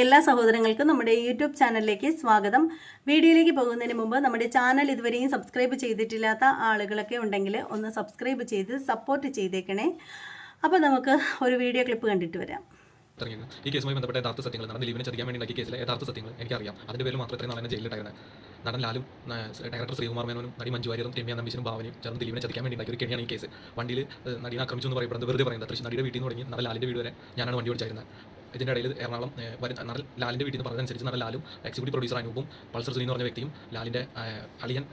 എല്ലാ സഹോദരങ്ങൾക്കും നമ്മുടെ യൂട്യൂബ് ചാനലിലേക്ക് സ്വാഗതം. വീഡിയോയിലേക്ക് പോകുന്നതിന് മുമ്പ് നമ്മുടെ ചാനൽ ഇതുവരെയും സബ്സ്ക്രൈബ് ചെയ്തിട്ടില്ലാത്ത ആളുകളൊക്കെ ഉണ്ടെങ്കിൽ ഒന്ന് സബ്സ്ക്രൈബ് ചെയ്ത് സപ്പോർട്ട് ചെയ്തേക്കണേ. അപ്പോൾ നമുക്ക് ഒരു വീഡിയോ ക്ലിപ്പ് കണ്ടിട്ട് വരാം. ഈ കേസുമായി ബന്ധപ്പെട്ട യഥാർത്ഥ സത്യങ്ങൾ നടന്ന ലീവിനെ ചതിക്കാൻ വേണ്ടി കേസിലെ യഥാർത്ഥ സത്യങ്ങൾ എനിക്കറിയാം. അതിന്റെ പേരിൽ മാത്രം ഇത്രയും നാളെ ജയിലിലിട്ടായിരുന്നത് നടൻ ലാലും ഡയറക്ടർ ശ്രീകുമാർ മേനോനും നടി മഞ്ജു വാര്യറും രമ്യ നമ്പീശനും ഭാവനയും ചേർന്ന് ദിലീപിനെ ചതിക്കാൻ വേണ്ടി ഉണ്ടാക്കിയ ഒരു കെണിയാണ് ഈ കേസ് വണ്ടിയിൽ നടിയെ ആക്രമിച്ചു എന്ന് പറയപ്പെടുന്നത് വെറുതെ പറയുന്നത്. തൃശ്ശൂർ നടിയുടെ വീട്ടിൽ നിന്ന് തുടങ്ങി നടൻ ലാലിന്റെ വീട് വരെ ഞാനാണ് വണ്ടി ഓടിച്ചായിരുന്നത്. ഇതിന്റെ ഇടയിൽ എറണാകുളം നടൻ ലാലിന്റെ വീട്ടിൽ നിന്ന് പറഞ്ഞതനുസരിച്ച് നടൻ ലാലും എക്സിക്യൂട്ടീവ് പ്രൊഡ്യൂസർ അനൂപും പൾസർ സുനി എന്ന് പറഞ്ഞ വ്യക്തിയും ലാലിന്റെ അളിയൻ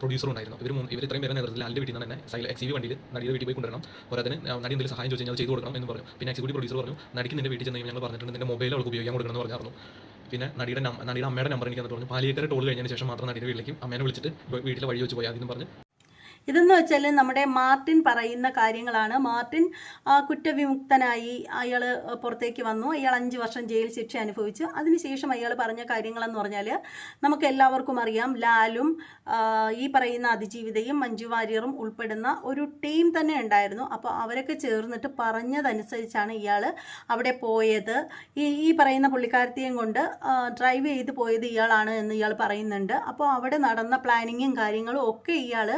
പ്രൊഡ്യൂസറും ഉണ്ടായിരുന്നു. ഇവർ മൂന്ന് ഇവർ ഇത്രയും പേരെ നേതൃത്വത്തിൽ ലാലിന്റെ വീട്ടിൽ നിന്ന് തന്നെ സൈൽ വണ്ടിയിൽ നടിയുടെ വീട്ടിൽ പോയി കൊണ്ടുവരണം. പോരാതിന് നടി എന്തെങ്കിലും സഹായം ചോദിച്ചു കഴിഞ്ഞാൽ ചെയ്തു കൊടുക്കണം എന്ന് പറഞ്ഞു. പിന്നെ എക്സിക്യൂട്ടീവ് പ്രൊഡ്യൂസർ പറഞ്ഞു നടിക്ക് വീട്ടിൽ ചെന്ന് ഞങ്ങൾ പറഞ്ഞിട്ടുണ്ട് നിന്റെ മൊബൈൽ അവൾക്ക് ഉപയോഗിക്കാൻ കൊടുക്കണം എന്ന് പറഞ്ഞായിരുന്നു. പിന്നെ നടിയുടെ നടിയുടെ അമ്മയുടെ നമ്പർ എനിക്ക് തന്നിട്ട് പറഞ്ഞു. പാലിയേക്കര ടോൾ കഴിഞ്ഞതിന് ശേഷം മാത്രം നടിയുടെ വീട്ടിലേക്കും അമ്മേനെ വിളിച്ചിട്ട് വീട്ടിലെ വഴി വെച്ച് പോയി അതിന് പറഞ്ഞ്. ഇതെന്ന് വെച്ചാൽ നമ്മുടെ മാർട്ടിൻ പറയുന്ന കാര്യങ്ങളാണ്. മാർട്ടിൻ കുറ്റവിമുക്തനായി അയാൾ പുറത്തേക്ക് വന്നു. അയാൾ അഞ്ച് വർഷം ജയിൽ ശിക്ഷ അനുഭവിച്ചു. അതിനുശേഷം അയാൾ പറഞ്ഞ കാര്യങ്ങളെന്ന് പറഞ്ഞാൽ നമുക്ക് എല്ലാവർക്കും അറിയാം ലാലും ഈ പറയുന്ന അതിജീവിതയും മഞ്ജു വാര്യറും ഉൾപ്പെടുന്ന ഒരു ടീം തന്നെ ഉണ്ടായിരുന്നു. അപ്പോൾ അവരൊക്കെ ചേർന്നിട്ട് പറഞ്ഞതനുസരിച്ചാണ് ഇയാൾ അവിടെ പോയത്. ഈ ഈ പറയുന്ന പുള്ളിക്കാരത്തെയും കൊണ്ട് ഡ്രൈവ് ചെയ്ത് പോയത് ഇയാളാണ് എന്ന് ഇയാൾ പറയുന്നുണ്ട്. അപ്പോൾ അവിടെ നടന്ന പ്ലാനിങ്ങും കാര്യങ്ങളും ഒക്കെ ഇയാൾ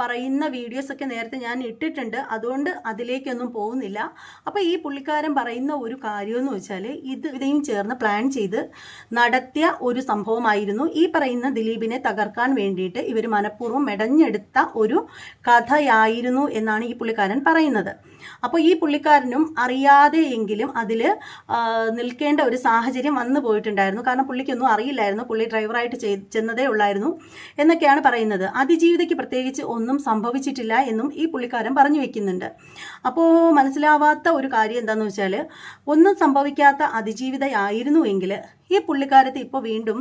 പറയുന്ന വീഡിയോസൊക്കെ നേരത്തെ ഞാൻ ഇട്ടിട്ടുണ്ട്. അതുകൊണ്ട് അതിലേക്കൊന്നും പോകുന്നില്ല. അപ്പോൾ ഈ പുള്ളിക്കാരൻ പറയുന്ന ഒരു കാര്യമെന്ന് വെച്ചാൽ ഇത് ഇതേയും ചേർന്ന് പ്ലാൻ ചെയ്ത് നടത്തിയ ഒരു സംഭവമായിരുന്നു. ഈ പറയുന്ന ദിലീപിനെ തകർക്കാൻ വേണ്ടിയിട്ട് ഇവർ മനഃപൂർവം മെടഞ്ഞെടുത്ത ഒരു കഥയായിരുന്നു എന്നാണ് ഈ പുള്ളിക്കാരൻ പറയുന്നത്. അപ്പോൾ ഈ പുള്ളിക്കാരനും അറിയാതെയെങ്കിലും അതിൽ നിൽക്കേണ്ട ഒരു സാഹചര്യം വന്നു പോയിട്ടുണ്ടായിരുന്നു. കാരണം പുള്ളിക്കൊന്നും അറിയില്ലായിരുന്നു. പുള്ളി ഡ്രൈവറായിട്ട് ചെന്നതേ ഉള്ളായിരുന്നു എന്നൊക്കെയാണ് പറയുന്നത്. അതിജീവിതയ്ക്ക് പ്രത്യേകിച്ച് ഒന്നും സംഭവിച്ചിട്ടില്ല എന്നും ഈ പുള്ളിക്കാരൻ പറഞ്ഞു വെക്കുന്നുണ്ട്. അപ്പോൾ മനസ്സിലാവാത്ത ഒരു കാര്യം എന്താണെന്ന് വെച്ചാൽ ഒന്നും സംഭവിക്കാത്ത അതിജീവിതയായിരുന്നു എങ്കിൽ ഈ പുള്ളിക്കാരത്തെ ഇപ്പോൾ വീണ്ടും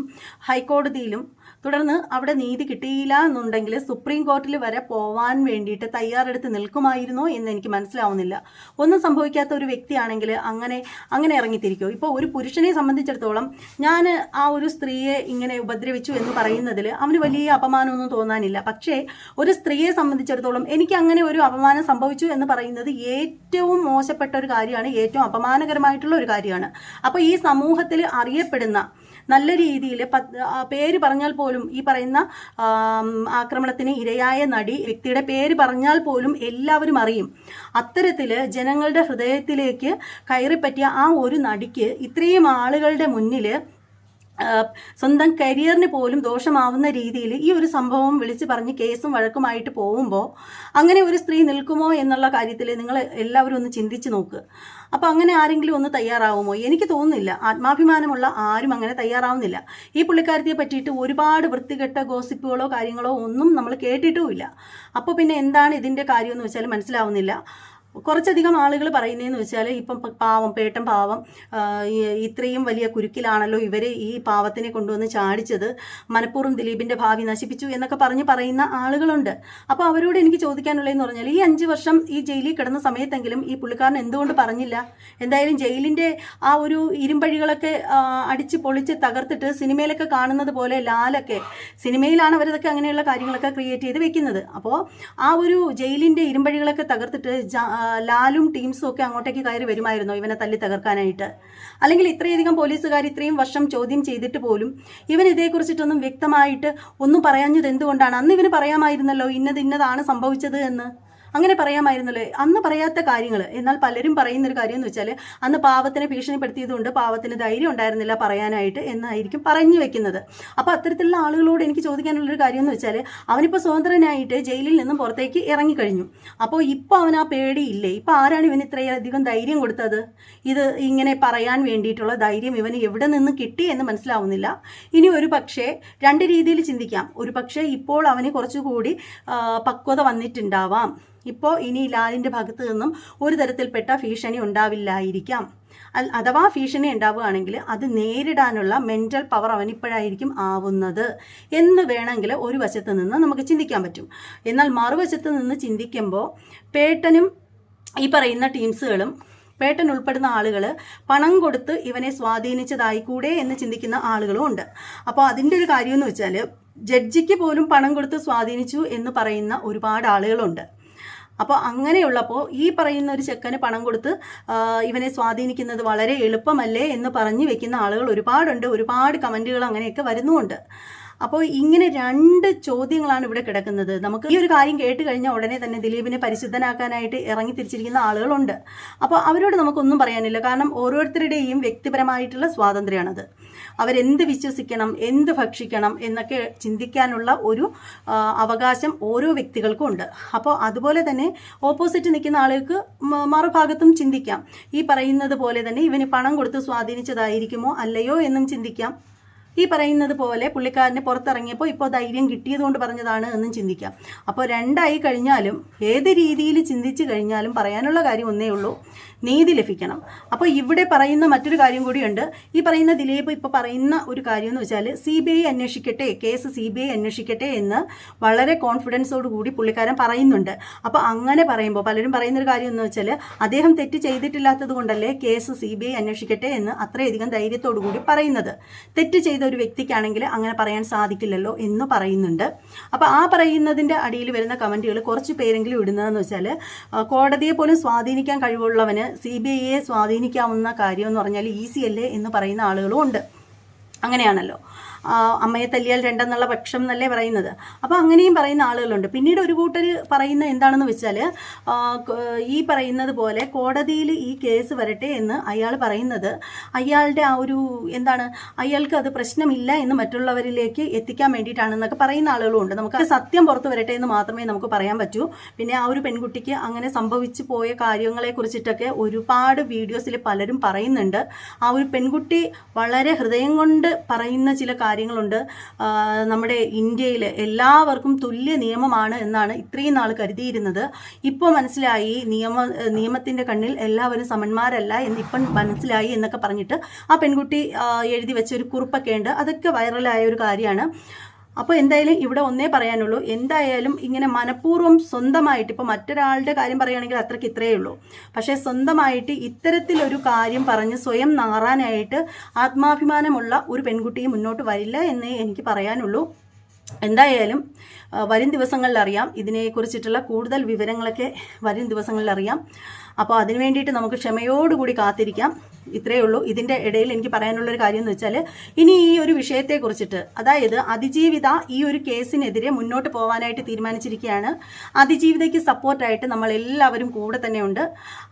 ഹൈക്കോടതിയിലും തുടർന്ന് അവിടെ നീതി കിട്ടിയില്ല എന്നുണ്ടെങ്കിൽ സുപ്രീം കോർട്ടിൽ വരെ പോവാൻ വേണ്ടിയിട്ട് തയ്യാറെടുത്ത് നിൽക്കുമായിരുന്നോ എന്ന് എനിക്ക് മനസ്സിലാവുന്നില്ല. ഒന്നും സംഭവിക്കാത്ത ഒരു വ്യക്തിയാണെങ്കിൽ അങ്ങനെ അങ്ങനെ ഇറങ്ങിത്തിരിക്കുമോ ഇപ്പോൾ ഒരു പുരുഷനെ സംബന്ധിച്ചിടത്തോളം ഞാൻ ആ ഒരു സ്ത്രീയെ ഇങ്ങനെ ഉപദ്രവിച്ചു എന്ന് പറയുന്നതിൽ അവന് വലിയ അപമാനമൊന്നും തോന്നാനില്ല. പക്ഷേ ഒരു സ്ത്രീയെ സംബന്ധിച്ചിടത്തോളം എനിക്ക് അങ്ങനെ ഒരു അപമാനം സംഭവിച്ചു എന്ന് പറയുന്നത് ഏറ്റവും മോശപ്പെട്ട ഒരു കാര്യമാണ് ഏറ്റവും അപമാനകരമായിട്ടുള്ള ഒരു കാര്യമാണ്. അപ്പോൾ ഈ സമൂഹത്തിൽ അറിയപ്പെടുന്ന നല്ല രീതിയിൽ പേര് പറഞ്ഞാൽ പോലും ഈ പറയുന്ന ആക്രമണത്തിന് ഇരയായ നടി വ്യക്തിയുടെ പേര് പറഞ്ഞാൽ പോലും എല്ലാവരും അറിയും. അത്തരത്തിൽ ജനങ്ങളുടെ ഹൃദയത്തിലേക്ക് കയറിപ്പറ്റിയ ആ ഒരു നടിക്ക് ഇത്രയും ആളുകളുടെ മുന്നിൽ സ്വന്തം കരിയറിന് പോലും ദോഷമാവുന്ന രീതിയിൽ ഈ ഒരു സംഭവം വിളിച്ച് പറഞ്ഞ് കേസും വഴക്കുമായിട്ട് പോകുമ്പോൾ അങ്ങനെ ഒരു സ്ത്രീ നിൽക്കുമോ എന്നുള്ള കാര്യത്തിൽ നിങ്ങൾ എല്ലാവരും ഒന്ന് ചിന്തിച്ച് നോക്ക്. അപ്പോൾ അങ്ങനെ ആരെങ്കിലും ഒന്ന് തയ്യാറാവുമോ? എനിക്ക് തോന്നുന്നില്ല. ആത്മാഭിമാനമുള്ള ആരും അങ്ങനെ തയ്യാറാവുന്നില്ല. ഈ പുള്ളിക്കാരത്തിയെ പറ്റിയിട്ട് ഒരുപാട് വൃത്തികെട്ട ഗോസിപ്പുകളോ കാര്യങ്ങളോ ഒന്നും നമ്മൾ കേട്ടിട്ടുമില്ല. അപ്പോൾ പിന്നെ എന്താണ് ഇതിന്റെ കാര്യമെന്ന് വെച്ചാൽ മനസ്സിലാവുന്നില്ല. കുറച്ചധികം ആളുകൾ പറയുന്നതെന്ന് വെച്ചാൽ ഇപ്പം പാവം പേട്ടൻ പാവം ഇത്രയും വലിയ കുരുക്കിലാണല്ലോ ഇവർ ഈ പാവത്തിനെ കൊണ്ടുവന്ന് ചാടിച്ചത്. മനഃപൂർവം ദിലീപിന്റെ ഭാവി നശിപ്പിച്ചു എന്നൊക്കെ പറഞ്ഞ് പറയുന്ന ആളുകളുണ്ട്. അപ്പോൾ അവരോട് എനിക്ക് ചോദിക്കാനുള്ളതെന്ന് പറഞ്ഞാൽ ഈ അഞ്ച് വർഷം ഈ ജയിലിൽ കിടന്ന സമയത്തെങ്കിലും ഈ പുള്ളിക്കാരൻ എന്തുകൊണ്ട് പറഞ്ഞില്ല? എന്തായാലും ജയിലിന്റെ ആ ഒരു ഇരുമ്പഴികളൊക്കെ അടിച്ച് പൊളിച്ച് തകർത്തിട്ട് സിനിമയിലൊക്കെ കാണുന്നത് പോലെ ലാലൊക്കെ സിനിമയിലാണ് അവരതൊക്കെ അങ്ങനെയുള്ള കാര്യങ്ങളൊക്കെ ക്രിയേറ്റ് ചെയ്ത് വെക്കുന്നത്. അപ്പോൾ ആ ഒരു ജയിലിന്റെ ഇരുമ്പഴികളൊക്കെ തകർത്തിട്ട് ലാലും ടീംസും ഒക്കെ അങ്ങോട്ടേക്ക് കയറി വരുമായിരുന്നോ ഇവനെ തല്ലി തകർക്കാനായിട്ട്? അല്ലെങ്കിൽ ഇത്രയധികം പോലീസുകാർ ഇത്രയും വർഷം ചോദ്യം ചെയ്തിട്ട് പോലും ഇവൻ ഇതേക്കുറിച്ചിട്ടൊന്നും വ്യക്തമായിട്ട് ഒന്നും പറയാഞ്ഞത് എന്തുകൊണ്ടാണ്? അന്ന് ഇവന് പറയാമായിരുന്നല്ലോ ഇന്നത് ഇന്നതാണ് സംഭവിച്ചത് എന്ന്. അങ്ങനെ പറയാമായിരുന്നല്ലോ? അന്ന് പറയാത്ത കാര്യങ്ങൾ എന്നാൽ പലരും പറയുന്ന ഒരു കാര്യം എന്ന് വെച്ചാൽ അന്ന് പാവത്തിനെ ഭീഷണിപ്പെടുത്തിയതുകൊണ്ട് പാവത്തിന് ധൈര്യം ഉണ്ടായിരുന്നില്ല പറയാനായിട്ട് എന്നായിരിക്കും പറഞ്ഞു വെക്കുന്നത്. അപ്പോൾ അത്തരത്തിലുള്ള ആളുകളോട് എനിക്ക് ചോദിക്കാനുള്ളൊരു കാര്യം എന്ന് വെച്ചാൽ അവനിപ്പോൾ സ്വതന്ത്രനായിട്ട് ജയിലിൽ നിന്നും പുറത്തേക്ക് ഇറങ്ങിക്കഴിഞ്ഞു. അപ്പോൾ ഇപ്പോൾ അവൻ ആ പേടിയില്ലേ ഇപ്പോൾ ആരാണ് ഇവന് ഇത്രയധികം ധൈര്യം കൊടുത്തത്? ഇത് ഇങ്ങനെ പറയാൻ വേണ്ടിയിട്ടുള്ള ധൈര്യം ഇവന് എവിടെ നിന്ന് കിട്ടി എന്ന് മനസ്സിലാവുന്നില്ല. ഇനി ഒരു പക്ഷേ രണ്ട് രീതിയിൽ ചിന്തിക്കാം. ഒരു പക്ഷേ ഇപ്പോൾ അവന് കുറച്ചുകൂടി പക്വത വന്നിട്ടുണ്ടാവാം. ഇപ്പോൾ ഇനി ലാലിന്റെ ഭാഗത്തു നിന്നും ഒരു തരത്തിൽപ്പെട്ട ഭീഷണി ഉണ്ടാവില്ലായിരിക്കാം. അഥവാ ഭീഷണി ഉണ്ടാവുകയാണെങ്കിൽ അത് നേരിടാനുള്ള മെന്റൽ പവർ അവനിപ്പോഴായിരിക്കും ആവുന്നത്. എന്ന് വേണമെങ്കിൽ ഒരു വശത്ത് നിന്ന് നമുക്ക് ചിന്തിക്കാൻ പറ്റും. എന്നാൽ മറുവശത്ത് നിന്ന് ചിന്തിക്കുമ്പോൾ പേട്ടനും ഈ പറയുന്ന ടീംസുകളും പേട്ടൻ ഉൾപ്പെടുന്ന ആളുകൾ പണം കൊടുത്ത് ഇവനെ സ്വാധീനിച്ചതായി കൂടെ എന്ന് ചിന്തിക്കുന്ന ആളുകളും ഉണ്ട്. അപ്പോൾ അതിന്റെ ഒരു കാര്യം എന്ന് വെച്ചാൽ ജഡ്ജിക്ക് പോലും പണം കൊടുത്ത് സ്വാധീനിച്ചു എന്ന് പറയുന്ന ഒരുപാട് ആളുകളുണ്ട്. അപ്പോൾ അങ്ങനെയുള്ളപ്പോൾ ഈ പറയുന്ന ഒരു ചെക്കന് പണം കൊടുത്ത് ഇവനെ സ്വാധീനിക്കുന്നത് വളരെ എളുപ്പമല്ലേ എന്ന് പറഞ്ഞു വെക്കുന്ന ആളുകൾ ഒരുപാടുണ്ട് ഒരുപാട് കമന്റുകൾ അങ്ങനെയൊക്കെ വരുന്നുമുണ്ട്. അപ്പോൾ ഇങ്ങനെ രണ്ട് ചോദ്യങ്ങളാണ് ഇവിടെ കിടക്കുന്നത്. നമുക്ക് ഈ ഒരു കാര്യം കേട്ട് കഴിഞ്ഞാൽ ഉടനെ തന്നെ ദിലീപിനെ പരിശുദ്ധനാക്കാനായിട്ട് ഇറങ്ങി തിരിച്ചിരിക്കുന്ന ആളുകളുണ്ട്. അപ്പോൾ അവരോട് നമുക്കൊന്നും പറയാനില്ല. കാരണം ഓരോരുത്തരുടെയും വ്യക്തിപരമായിട്ടുള്ള സ്വാതന്ത്ര്യമാണത്. അവരെന്ത് വിശ്വസിക്കണം എന്ത് ഭക്ഷിക്കണം എന്നൊക്കെ ചിന്തിക്കാനുള്ള ഒരു അവകാശം ഓരോ വ്യക്തികൾക്കും ഉണ്ട്. അപ്പോൾ അതുപോലെ തന്നെ ഓപ്പോസിറ്റ് നിൽക്കുന്ന ആളുകൾക്ക് മറുഭാഗത്തും ചിന്തിക്കാം. ഈ പറയുന്നത് പോലെ തന്നെ ഇവന് പണം കൊടുത്ത് സ്വാധീനിച്ചതായിരിക്കുമോ അല്ലയോ എന്നും ചിന്തിക്കാം. ഈ പറയുന്നത് പോലെ പുള്ളിക്കാരന് പുറത്തിറങ്ങിയപ്പോൾ ഇപ്പോൾ ധൈര്യം കിട്ടിയതുകൊണ്ട് പറഞ്ഞതാണ് എന്നും ചിന്തിക്കാം. അപ്പോൾ രണ്ടായി കഴിഞ്ഞാലും ഏത് രീതിയിൽ ചിന്തിച്ച് കഴിഞ്ഞാലും പറയാനുള്ള കാര്യം ഒന്നേ ഉള്ളൂ. നീതി ലഭിക്കണം. അപ്പോൾ ഇവിടെ പറയുന്ന മറ്റൊരു കാര്യം കൂടിയുണ്ട്. ഈ പറയുന്ന ദിലീപ് ഇപ്പോൾ പറയുന്ന ഒരു കാര്യം എന്ന് വെച്ചാൽ സി ബി ഐ അന്വേഷിക്കട്ടെ കേസ് സി ബി ഐ അന്വേഷിക്കട്ടെ എന്ന് വളരെ കോൺഫിഡൻസോട് കൂടി പുള്ളിക്കാരൻ പറയുന്നുണ്ട്. അപ്പോൾ അങ്ങനെ പറയുമ്പോൾ പലരും പറയുന്നൊരു കാര്യം എന്ന് വെച്ചാൽ അദ്ദേഹം തെറ്റ് ചെയ്തിട്ടില്ലാത്തത് കൊണ്ടല്ലേ കേസ് സി ബി ഐ അന്വേഷിക്കട്ടെ എന്ന് അത്രയധികം ധൈര്യത്തോടു കൂടി പറയുന്നത്. തെറ്റ് ചെയ്ത ഒരു വ്യക്തിക്കാണെങ്കിൽ അങ്ങനെ പറയാൻ സാധിക്കില്ലല്ലോ എന്ന് പറയുന്നുണ്ട്. അപ്പോൾ ആ പറയുന്നതിന്റെ അടിയിൽ വരുന്ന കമന്റുകൾ കുറച്ച് പേരെങ്കിലും ഇടുന്നതെന്ന് വെച്ചാൽ കോടതിയെ പോലും സ്വാധീനിക്കാൻ കഴിവുള്ളവന് സി ബി ഐയെ സ്വാധീനിക്കാവുന്ന കാര്യമെന്ന് പറഞ്ഞാൽ ഈസി അല്ലേ എന്ന് പറയുന്ന ആളുകളും ഉണ്ട്. അങ്ങനെയാണല്ലോ. അമ്മയെ തല്ലിയാൽ രണ്ടെന്നുള്ള പക്ഷം എന്നല്ലേ പറയുന്നത്. അപ്പോൾ അങ്ങനെയും പറയുന്ന ആളുകളുണ്ട്. പിന്നീട് ഒരു കൂട്ടർ പറയുന്ന എന്താണെന്ന് വെച്ചാൽ ഈ പറയുന്നത് പോലെ കോടതിയിൽ ഈ കേസ് വരട്ടെ എന്ന് അയാൾ പറയുന്നത് അയാളുടെ ആ ഒരു എന്താണ് അയാൾക്ക് അത് പ്രശ്നമില്ല എന്ന് മറ്റുള്ളവരിലേക്ക് എത്തിക്കാൻ വേണ്ടിയിട്ടാണെന്നൊക്കെ പറയുന്ന ആളുകളും ഉണ്ട്. നമുക്ക് സത്യം പുറത്ത് വരട്ടെ എന്ന് മാത്രമേ നമുക്ക് പറയാൻ പറ്റൂ. പിന്നെ ആ ഒരു പെൺകുട്ടിക്ക് അങ്ങനെ സംഭവിച്ചു പോയ കാര്യങ്ങളെ കുറിച്ചിട്ടൊക്കെ ഒരുപാട് വീഡിയോസിൽ പലരും പറയുന്നുണ്ട്. ആ ഒരു പെൺകുട്ടി വളരെ ഹൃദയം കൊണ്ട് പറയുന്ന ചില കാര്യങ്ങളുണ്ട്. നമ്മുടെ ഇന്ത്യയിൽ എല്ലാവർക്കും തുല്യ നിയമമാണ് എന്നാണ് ഇത്രയും നാൾ കരുതിയിരുന്നത്. ഇപ്പോൾ മനസ്സിലായി നിയമ നിയമത്തിന്റെ കണ്ണിൽ എല്ലാവരും സമന്മാരല്ല എന്ന് ഇപ്പം മനസ്സിലായി എന്നൊക്കെ പറഞ്ഞിട്ട് ആ പെൺകുട്ടി എഴുതി വെച്ച ഒരു കുറിപ്പൊക്കെ ഉണ്ട്. അതൊക്കെ വൈറലായ ഒരു കാര്യമാണ്. അപ്പോൾ എന്തായാലും ഇവിടെ ഒന്നേ പറയാനുള്ളൂ. എന്തായാലും ഇങ്ങനെ മനഃപൂർവം സ്വന്തമായിട്ട് ഇപ്പോൾ മറ്റൊരാളുടെ കാര്യം പറയുകയാണെങ്കിൽ അത്രയ്ക്ക് ഇത്രയേ ഉള്ളൂ. പക്ഷേ സ്വന്തമായിട്ട് ഇത്തരത്തിലൊരു കാര്യം പറഞ്ഞ് സ്വയം നാറാനായിട്ട് ആത്മാഭിമാനമുള്ള ഒരു പെൺകുട്ടി മുന്നോട്ട് വരില്ല എന്നേ എനിക്ക് പറയാനുള്ളൂ. എന്തായാലും വരും ദിവസങ്ങളിൽ അറിയാം. ഇതിനെക്കുറിച്ചിട്ടുള്ള കൂടുതൽ വിവരങ്ങളൊക്കെ വരും ദിവസങ്ങളിൽ അറിയാം. അപ്പോൾ അതിനു വേണ്ടിയിട്ട് നമുക്ക് ക്ഷമയോടുകൂടി കാത്തിരിക്കാം. ഇത്രയേ ഉള്ളൂ. ഇതിന്റെ ഇടയിൽ എനിക്ക് പറയാനുള്ളൊരു കാര്യം എന്ന് വെച്ചാൽ ഇനി ഈ ഒരു വിഷയത്തെക്കുറിച്ചിട്ട് അതായത് അതിജീവിത ഈ ഒരു കേസിനെതിരെ മുന്നോട്ട് പോകാനായിട്ട് തീരുമാനിച്ചിരിക്കുകയാണ്. അതിജീവിതയ്ക്ക് സപ്പോർട്ടായിട്ട് നമ്മൾ എല്ലാവരും കൂടെ തന്നെയുണ്ട്.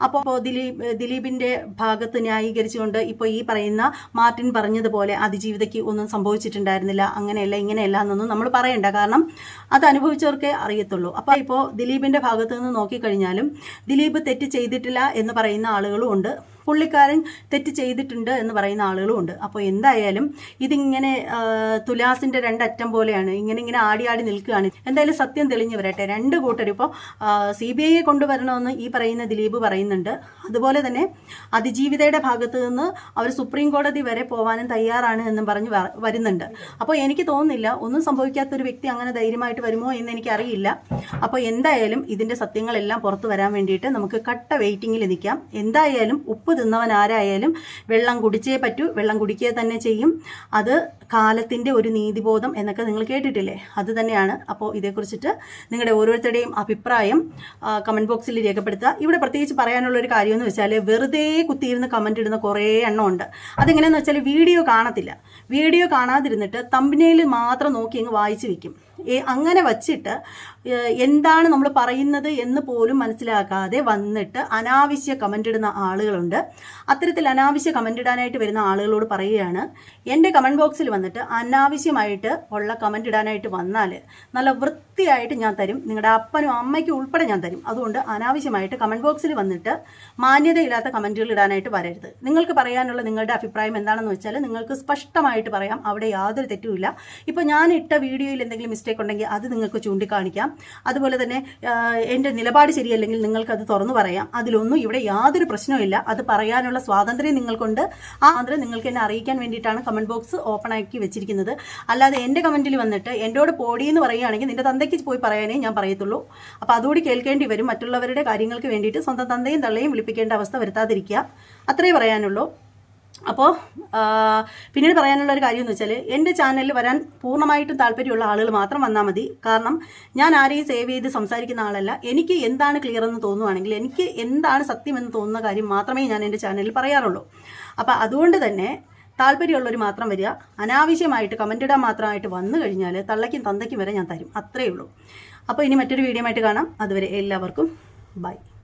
അപ്പോൾ ദിലീപ് ദിലീപിന്റെ ഭാഗത്ത് ന്യായീകരിച്ചുകൊണ്ട് ഇപ്പോൾ ഈ പറയുന്ന മാർട്ടിൻ പറഞ്ഞതുപോലെ അതിജീവിതയ്ക്ക് ഒന്നും സംഭവിച്ചിട്ടുണ്ടായിരുന്നില്ല. അങ്ങനെയല്ല ഇങ്ങനെയല്ല എന്നൊന്നും നമ്മൾ പറയണ്ട. കാരണം അത് അനുഭവിച്ചവർക്കേ അറിയത്തുള്ളൂ. അപ്പോൾ ഇപ്പോൾ ദിലീപിന്റെ ഭാഗത്ത് നിന്ന് നോക്കിക്കഴിഞ്ഞാലും ദിലീപ് തെറ്റ് ചെയ്തിട്ടില്ല എന്ന് പറയുന്ന ആളുകളും ഉണ്ട്. പുള്ളിക്കാരൻ തെറ്റ് ചെയ്തിട്ടുണ്ട് എന്ന് പറയുന്ന ആളുകളും ഉണ്ട്. അപ്പോൾ എന്തായാലും ഇതിങ്ങനെ തുലാസിന്റെ രണ്ടറ്റം പോലെയാണ്. ഇങ്ങനെ ഇങ്ങനെ ആടി ആടി നിൽക്കുകയാണ്. എന്തായാലും സത്യം തെളിഞ്ഞു വരട്ടെ. രണ്ട് കൂട്ടരും ഇപ്പോൾ സി ബി ഐയെ കൊണ്ടുവരണമെന്ന് ഈ പറയുന്ന ദിലീപ് പറയുന്നുണ്ട്. അതുപോലെ തന്നെ അതിജീവിതയുടെ ഭാഗത്ത് നിന്ന് അവർ സുപ്രീം കോടതി വരെ പോവാനും തയ്യാറാണ് എന്നും പറഞ്ഞ് വരുന്നുണ്ട്. അപ്പോൾ എനിക്ക് തോന്നുന്നില്ല ഒന്നും സംഭവിക്കാത്തൊരു വ്യക്തി അങ്ങനെ ധൈര്യമായിട്ട് വരുമോ എന്ന് എനിക്കറിയില്ല. അപ്പോൾ എന്തായാലും ഇതിന്റെ സത്യങ്ങളെല്ലാം പുറത്തു വരാൻ വേണ്ടിയിട്ട് നമുക്ക് കട്ട വെയിറ്റിങ്ങിൽ നിൽക്കാം. എന്തായാലും ഉപ്പ് തിന്നവൻ ആരായാലും വെള്ളം കുടിച്ചേ പറ്റൂ വെള്ളം കുടിക്കുക തന്നെ ചെയ്യും. അത് കാലത്തിന്റെ ഒരു നീതിബോധം എന്നൊക്കെ നിങ്ങൾ കേട്ടിട്ടില്ലേ? അത് തന്നെയാണ്. അപ്പോൾ ഇതേക്കുറിച്ചിട്ട് നിങ്ങളുടെ ഓരോരുത്തരുടെയും അഭിപ്രായം കമന്റ് ബോക്സിൽ രേഖപ്പെടുത്തുക. ഇവിടെ പ്രത്യേകിച്ച് പറയാനുള്ള ഒരു കാര്യം വെച്ചാൽ വെറുതെ കുത്തിയിരുന്ന് കമന്റ് ഇടുന്ന കുറേ എണ്ണം ഉണ്ട്. അതെങ്ങനെയാണെന്ന് വെച്ചാൽ വീഡിയോ കാണത്തില്ല. വീഡിയോ കാണാതിരുന്നിട്ട് തമ്പിനയിൽ മാത്രം നോക്കി അങ്ങ് വായിച്ച് വെക്കും. ഏ, അങ്ങനെ വച്ചിട്ട് എന്താണ് നമ്മൾ പറയുന്നത് എന്ന് പോലും മനസ്സിലാക്കാതെ വന്നിട്ട് അനാവശ്യ കമന്റ് ഇടുന്ന ആളുകളുണ്ട്. അത്തരത്തിൽ അനാവശ്യ കമന്റ് ഇടാനായിട്ട് വരുന്ന ആളുകളോട് പറയുകയാണ് എന്റെ കമന്റ് ബോക്സിൽ വന്നിട്ട് അനാവശ്യമായിട്ട് ഉള്ള കമന്റ് ഇടാനായിട്ട് വന്നാൽ നല്ല വൃത്തിയായിട്ട് ഞാൻ തരും. നിങ്ങളുടെ അപ്പനും അമ്മയ്ക്കും ഉൾപ്പെടെ ഞാൻ തരും. അതുകൊണ്ട് അനാവശ്യമായിട്ട് കമന്റ് ബോക്സിൽ വന്നിട്ട് മാന്യതയില്ലാത്ത കമന്റുകൾ ഇടാനായിട്ട് വരരുത്. നിങ്ങൾക്ക് പറയാനുള്ള നിങ്ങളുടെ അഭിപ്രായം എന്താണെന്ന് വെച്ചാൽ നിങ്ങൾക്ക് സ്പഷ്ടമായിട്ട് പറയാം. അവിടെ യാതൊരു തെറ്റുമില്ല. ഇപ്പോൾ ഞാൻ ഇട്ട വീഡിയോയിൽ എന്തെങ്കിലും മിസ്റ്റേക്ക് ഉണ്ടെങ്കിൽ അത് നിങ്ങൾക്ക് ചൂണ്ടിക്കാണിക്കാം. അതുപോലെ തന്നെ എന്റെ നിലപാട് ശരിയല്ലെങ്കിൽ അത് തുറന്നു പറയാം. അതിലൊന്നും ഇവിടെ യാതൊരു പ്രശ്നവുമില്ല അത് പറയാനുള്ള സ്വാതന്ത്ര്യം നിങ്ങൾക്കുണ്ട്. ആ സ്വാതന്ത്ര്യം നിങ്ങൾക്ക് എന്നെ അറിയിക്കാൻ വേണ്ടിയിട്ടാണ് കമന്റ് ബോക്സ് ഓപ്പൺ ആക്കി വെച്ചിരിക്കുന്നത്. അല്ലാതെ എന്റെ കമന്റിൽ വന്നിട്ട് എന്നോട് പോടി എന്ന് പറയുകയാണെങ്കിൽ നിന്റെ തന്തയ്ക്ക് പോയി പറയാനേ ഞാൻ പറയത്തുള്ളൂ. അപ്പോൾ അതുകൂടി കേൾക്കേണ്ടി വരും. മറ്റുള്ളവരുടെ കാര്യങ്ങൾക്ക് വേണ്ടിയിട്ട് സ്വന്തം തന്തയും തള്ളയും വിളിപ്പിക്കേണ്ട അവസ്ഥ വരുത്താതിരിക്കുക. അത്രേ പറയാനുള്ളൂ. അപ്പോൾ പിന്നീട് പറയാനുള്ള ഒരു കാര്യം എന്ന് വെച്ചാൽ എന്റെ ചാനലിൽ വരാൻ പൂർണമായിട്ടും താല്പര്യമുള്ള ആളുകൾ മാത്രം വന്നാൽ മതി. കാരണം ഞാൻ ആരെയും സേവ് ചെയ്ത് സംസാരിക്കുന്ന ആളല്ല. എനിക്ക് എന്താണ് ക്ലിയർ എന്ന് തോന്നുവാണെങ്കിൽ എനിക്ക് എന്താണ് സത്യം എന്ന് തോന്നുന്ന കാര്യം മാത്രമേ ഞാൻ എന്റെ ചാനലിൽ പറയാറുള്ളൂ. അപ്പോൾ അതുകൊണ്ട് തന്നെ താല്പര്യമുള്ളവർ മാത്രം വരിക. അനാവശ്യമായിട്ട് കമന്റ് ഇടാൻ മാത്രമായിട്ട് വന്നു കഴിഞ്ഞാൽ തള്ളയ്ക്കും തന്തയ്ക്കും വരെ ഞാൻ തരും. അത്രയേ ഉള്ളൂ. അപ്പോൾ ഇനി മറ്റൊരു വീഡിയോ ആയിട്ട് കാണാം. അതുവരെ എല്ലാവർക്കും ബൈ